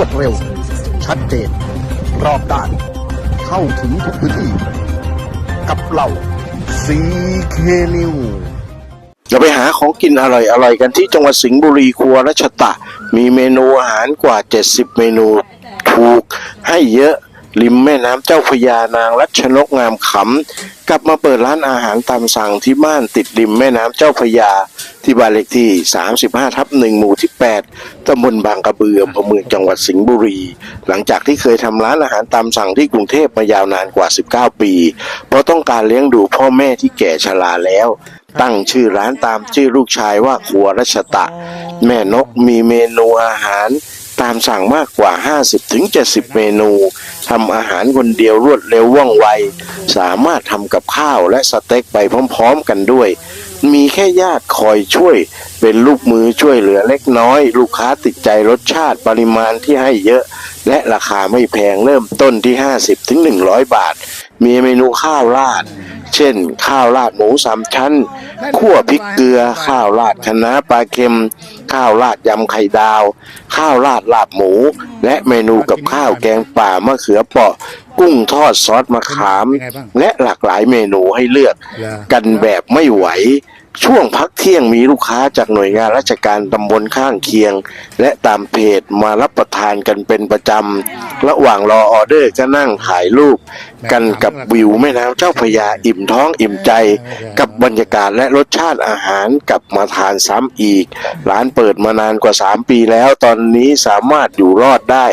วดเร็ว ชัดเจน รอบด้าน เข้าถึงทุกพื้นที่ กับเราซีเคนิวเราไปหาของกินอร่อยอร่อยๆกันที่จังหวัดสิงห์บุรีครัวรัชตะ มีเมนูอาหารกว่า 70 เมนู ถูกให้เยอะ ริมแม่น้ำเจ้าพระยานางรัชนกงามขำ กลับมาเปิดร้านอาหารตามสั่งที่บ้านติดริมแม่น้ำเจ้าพระยา ที่บ้านเลขที่ 35 ทับหนึ่งหมู่ที่ 8ตำบลบางกระเบืออำเภอเมืองจังหวัดสิงห์บุรี หลังจากที่เคยทำร้านอาหารตามสั่งที่กรุงเทพมายาวนานกว่า 19 ปี เพราะต้องการเลี้ยงดูพ่อแม่ที่แก่ชราแล้วตั้งชื่อร้านตามชื่อลูกชายว่าครัวรัชตะ แม่นกมีเมนูอาหาร ตามสั่งมากกว่า 50-70ถึง70เมนู ทำอาหารคนเดียวรวดเร็วว่องไว สามารถทำกับข้าวและสเต็กไปพร้อมๆกันด้วย มีแค่ญาติคอยช่วย เป็นลูกมือช่วยเหลือเล็กน้อย ลูกค้าติดใจรสชาติปริมาณที่ให้เยอะ และราคาไม่แพงเริ่มต้นที่ 50ถึง100 บาท มีเมนูข้าวราด เช่น ข้าวราดหมูสามชั้นคั่วพริกเกลือ ข้าวราดคะน้าปลาเค็ม ข้าวราดยำไข่ดาว ข้าวราดลาบหมู และเมนูกับข้าวแกงป่ามะเขือเปราะ กุ้งทอดซอสมะขามเป็นไงบ้างและหลากหลายเมนูให้เลือกเหรอกันแบบไม่ไหว ช่วงพักเที่ยงมีลูกค้าจากหน่วยงานราชการตำบลข้างเคียง และตามเพจมารับประทานกันเป็นประจำ ระหว่างรอออเดอร์ก็นั่งถ่ายรูป กันกับวิวแม่น้ำเจ้าพระยาอิ่มท้องอิ่มใจ กับบรรยากาศและรสชาติอาหารกลับมาทานซ้ำอีก ร้านเปิดมานานกว่า 3 ปีแล้วตอนนี้สามารถอยู่รอดได้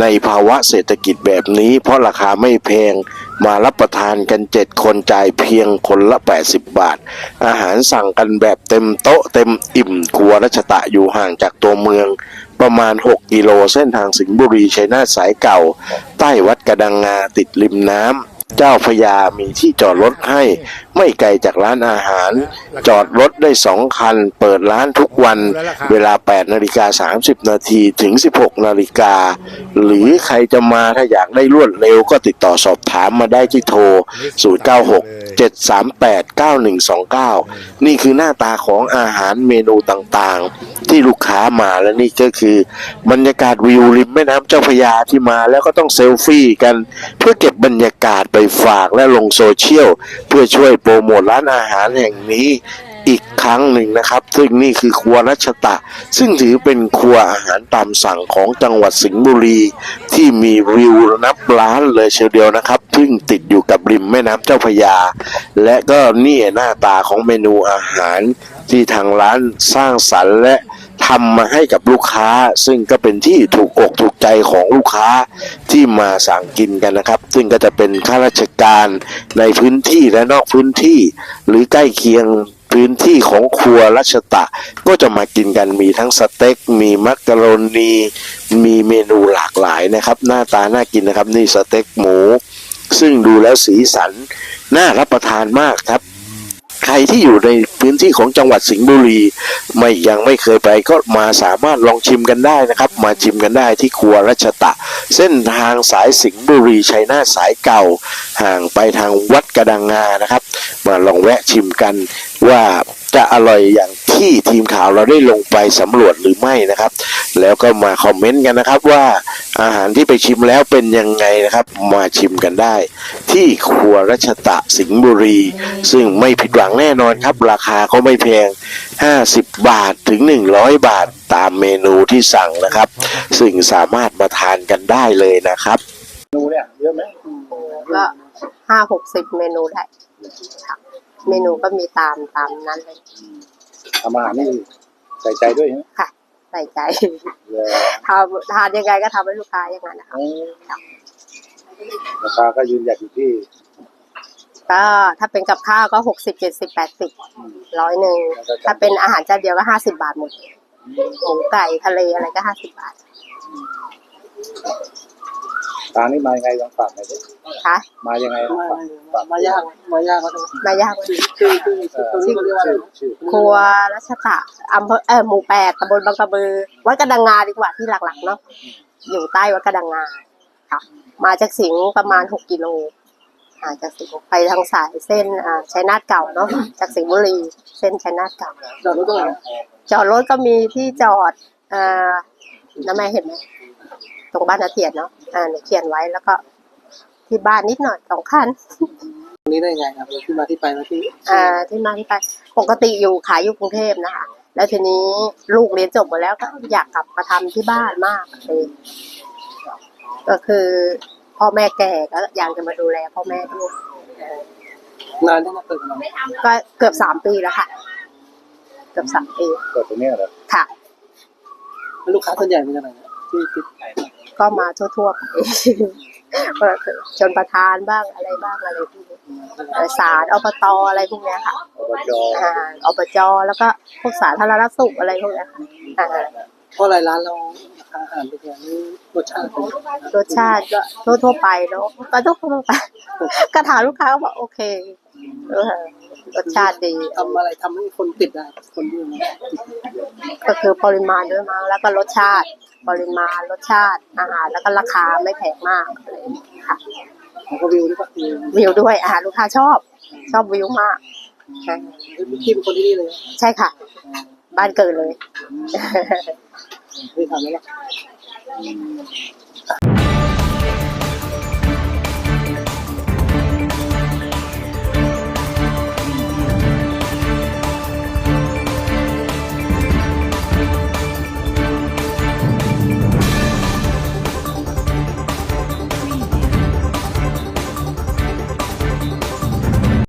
ในภาวะเศรษฐกิจแบบนี้ เพราะราคาไม่แพงมารับประทานกันเจ็ดคนจ่ายเพียงคนละ 80 บาท อาหารสั่งกันแบบเต็มโต๊ะเต็มอิ่มครัวรัชตะอยู่ห่างจากตัวเมือง ประมาณ 6 กิโลเส้นทางสิงห์บุรีชัยนาทสายเก่า ใต้วัดกระดังงาติดริมน้ำ เจ้าพระยามีที่จอดรถให้ ไม่ไกลจากร้านอาหาร จอดรถได้สองคัน เปิดร้านทุกวัน เวลา 8 นาฬิกา 30 นาทีถึง 16 นาฬิกา หรือใครจะมาถ้าอยากได้รวดเร็วก็ติดต่อสอบถามมาได้ที่โทร 096 738 9129 นี่คือหน้าตาของอาหารเมนูต่างๆ ที่ลูกค้ามาและนี่ก็คือบรรยากาศวิวริมแม่น้ำเจ้าพระยาที่มาแล้วก็ต้องเซลฟี่กันเพื่อเก็บบรรยากาศไปฝากและลงโซเชียลเพื่อช่วยโปรโมทร้านอาหารแห่งนี้อีกครั้งหนึ่งนะครับ ซึ่งนี่คือครัวรัชตะ ซึ่งถือเป็นครัวอาหารตามสั่งของจังหวัดสิงห์บุรี ที่มีวิวนับล้านเลยเชียวเดียวนะครับ ซึ่งติดอยู่กับริมแม่น้ำเจ้าพระยา และก็นี่หน้าตาของเมนูอาหารที่ทางร้านสร้างสรรค์และ ทำมาให้กับลูกค้า ซึ่งก็เป็นที่ถูกอกถูกใจของลูกค้าที่มาสั่งกินกันนะครับ ซึ่งก็จะเป็นข้าราชการในพื้นที่และนอกพื้นที่ หรือใกล้เคียงพื้นที่ของครัวรัชตะ ก็จะมากินกันมีทั้งสเต็ก มีมักกะโรนีมีเมนูหลากหลายนะครับ หน้าตาน่ากินนะครับ นี่สเต็กหมู ซึ่งดูแล้วสีสันน่ารับประทานมากครับ ใครที่อยู่ในพื้นที่ของจังหวัดสิงห์บุรี ไม่ยังไม่เคยไปก็มาสามารถลองชิมกันได้นะครับ มาชิมกันได้ที่ครัวรัชตะ เส้นทางสายสิงห์บุรีชัยนาทสายเก่า ห่างไปทางวัดกระดังงานะครับ มาลองแวะชิมกัน ว่าจะอร่อยอย่างที่ทีมข่าวเราได้ลงไปสำรวจหรือไม่นะครับ แล้วก็มาคอมเมนต์กันนะครับว่าอาหารที่ไปชิมแล้วเป็นยังไงนะครับมาชิมกันได้ ที่ครัวรัชตะสิงห์บุรี ซึ่งไม่ผิดหวังแน่นอนครับ ราคาก็ไม่แพง 50 บาทถึง 100 บาทตามเมนูที่สั่งนะครับ ซึ่งสามารถมาทานกันได้เลยนะครับเมนูเนี่ยเยอะไหมก็ห้าหกสิบเมนูได้ ค่ะเมนูก็มีตามตามนั้นเลยทำอาหารนี่ใส่ใจด้วยใช่ไหมค่ะ ใส่ใจเออทำทานยังไงก็ทำให้ลูกค้าอย่างนั้นนะคะราคาก็ยืนหยัดอยู่ที่ ก็ถ้าเป็นกับข้าวก็หกสิบเจ็ดสิบแปดสิบร้อยหนึ่งถ้าเป็นอาหารจานเดียวก็ห้าสิบาทหมดหมูไก่ทะเลอะไรก็ห้าสิบบาท ทางนี้มายังไงลองฝากหน่อยดิค่ะมายังไงลองฝากฝากมายากมายากก็ต้องมายากชื่อชื่อชื่อชื่อเขาเรียกว่าอะไรชื่อครัวรัชตะอำเภอเออหมู่แปดตำบลบางกระบือวัดกระดังงาดีกว่าที่หลักๆเนาะอยู่ใต้วัดกระดังงาค่ะ มาจากสิงห์ประมาณหกกิโลอ่าจากสิงห์ไปทางสายเส้นอ่าชัยนาทเก่าเนาะจากสิงห์บุรีเส้นชัยนาทเก่าจอดรถตรงไหนจอดรถก็มีที่จอดอ่าน้าแม่เห็นไหม ตรงบ้านนาเทียนเนาะอ่าหนูเขียนไว้แล้วก็ ที่บ้านนิดหน่อยสองคันตรงนี้ได้ไงครับที่มาที่ไปมาที่อ่าที่มาที่ไปปกติอยู่ขายอยู่กรุงเทพนะคะ แล้วทีนี้ลูกเรียนจบหมดแล้วก็อยากกลับมาทำที่บ้านมากเลยก็คือพ่อแม่แก่ก็อยากจะมาดูแลพ่อแม่ด้วยนานที่มาเปิดมาก็เกือบสามปีแล้วค่ะ เกือบสามปีเกิดตรงเนี้ยเหรอค่ะแล้วลูกค้าส่วนใหญ่เป็นยังไงนะที่ที่ ก็มาทั่วๆไปก็คือชนประทานบ้างอะไรบ้างอะไรพวกนี้เอ่อศาลอบตอะไรพวกเนี้ยค่ะอบจอ่าอบจแล้วก็พวกสาธารณสุขอะไรพวกเนี้ยค่ะอ่าเพราะอะไรร้านเราราคาอาหารเป็นอย่างนี้รสชาติเป็นยังไงรสชาติก็ทั่วๆไปเนาะก็ทั่วๆไปก็ถามลูกค้าก็บอกโอเคเออ รสชาติดีทำอะไรทำให้คนติดได้คนที่มาติดก็คือปริมาณด้วยมั้งแล้วก็รสชาติ ปริมาณรสชาติอาหารแล้วก็ราคาไม่แพงมากอะไรอย่างเงี้ยค่ะของก็วิวด้วยปะวิววิวด้วยอาหารลูกค้าชอบ ชอบวิวมากใช่พี่เป็นคนที่นี่เลย ใช่ค่ะ บ้านเกิดเลยไม่ทำแล้วล่ะ